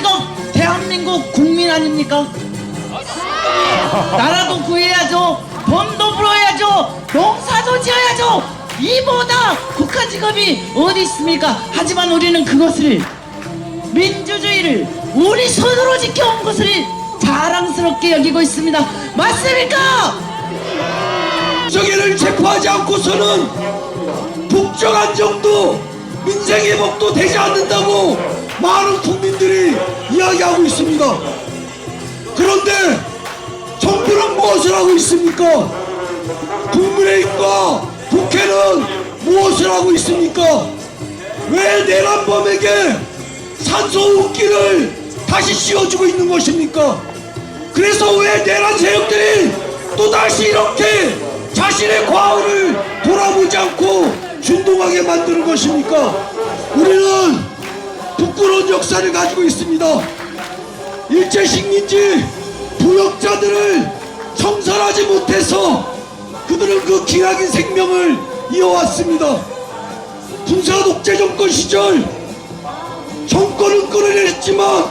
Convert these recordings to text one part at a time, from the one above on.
직업 대한민국 국민 아닙니까? 나라도 구해야죠. 돈도 벌어야죠. 농사도 지어야죠. 이보다 국가 직업이 어디 있습니까? 하지만 우리는 그것을 민주주의를 우리 손으로 지켜온 것을 자랑스럽게 여기고 있습니다. 맞습니까? 정의를 체포하지 않고서는 북적 안정도 민생 회복도 되지 않는다고 많은 국민들이 이야기하고 있습니다. 그런데 정부는 무엇을 하고 있습니까? 국민의힘과 국회는 무엇을 하고 있습니까? 왜 내란범에게 산소호흡기를 다시 씌워주고 있는 것입니까? 그래서 왜 내란 세력들이 또다시 이렇게 자신의 과거를 돌아보지 않고 준동하게 만드는 것입니까? 우리는 부끄러운 역사를 가지고 있습니다. 일제 식민지 부역자들을 청산하지 못해서 그들은 그 기나긴 생명을 이어왔습니다. 군사 독재 정권 시절 정권은 끌어냈지만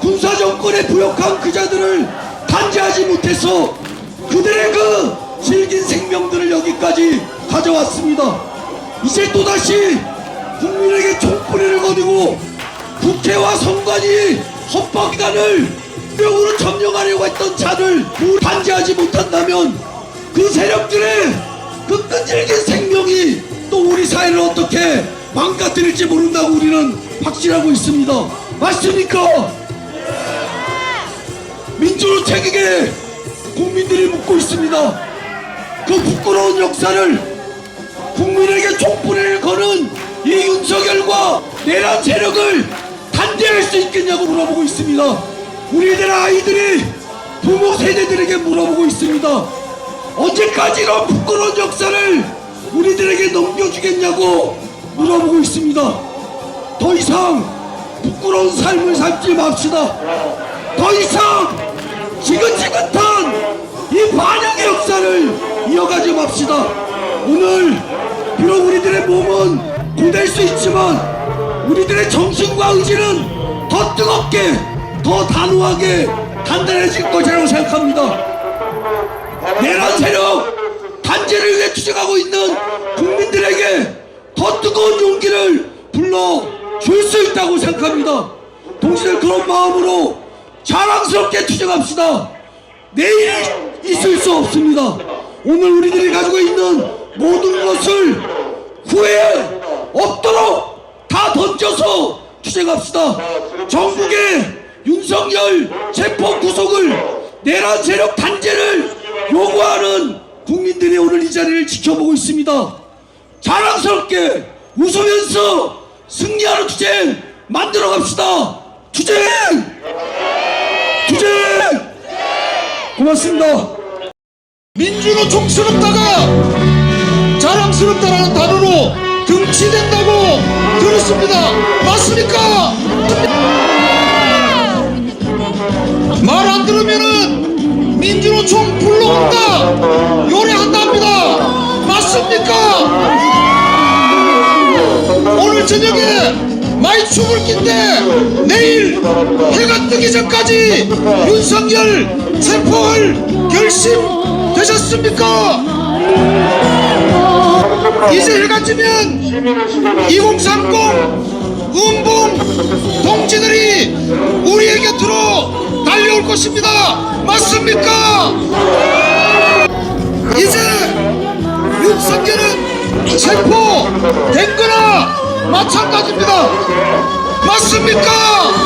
군사 정권에 부역한 그자들을 단죄하지 못해서 그들의 그 질긴 생명들을 여기까지 가져왔습니다. 이제 또다시 국민에게 총뿌리를 거두고 국회와 선관위 헌법기관을 명으로 점령하려고 했던 자를 단죄하지 못한다면 그 세력들의 그 끈질긴 생명이 또 우리 사회를 어떻게 망가뜨릴지 모른다고 우리는 확신하고 있습니다. 맞습니까? 민주노 책에게 국민들이 묻고 있습니다. 그 부끄러운 역사를 국민에게 촛불을 거는 이 윤석열과 내란 세력을 단죄할 수 있겠냐고 물어보고 있습니다. 우리들 아이들이 부모 세대들에게 물어보고 있습니다. 언제까지 이런 부끄러운 역사를 우리들에게 넘겨주겠냐고 물어보고 있습니다. 더 이상 부끄러운 삶을 살지 맙시다. 더 이상 지긋지긋한 이 반영의 역사를 이어가지 맙시다. 오늘 비록 우리들의 몸은 고될 수 있지만 우리들의 정신과 의지는 더 뜨겁게 더 단호하게 단단해질 것이라고 생각합니다. 내란 세력 단죄를 위해 투쟁하고 있는 국민들에게 더 뜨거운 용기를 불러 줄 수 있다고 생각합니다. 동시에 그런 마음으로 자랑스럽게 투쟁합시다. 내일 있을 수 없습니다. 오늘 우리들이 가지고 있는 모든 것을 후회 없도록 다 던져서 투쟁합시다. 전국의 윤석열 체포 구속을 내란 세력 단죄를 요구하는 국민들이 오늘 이 자리를 지켜보고 있습니다. 자랑스럽게 웃으면서 승리하는 투쟁 만들어 갑시다. 투쟁! 투쟁! 고맙습니다. 민주노 촌스럽다가 자랑스럽다라는 단어로 등치된다고 들었습니다. 맞습니까? 말 안 들으면은 민주노총 불러온다 요래한답니다. 맞습니까? 오늘 저녁에 많이 춤을 낀데 내일 해가 뜨기 전까지 윤석열 체포할 결심 되셨습니까? 이제 해가 지면 2030 음봉 동지들이 우리의 곁으로 달려올 것입니다. 맞습니까? 이제 윤석열은 체포된 거나 마찬가지입니다. 맞습니까?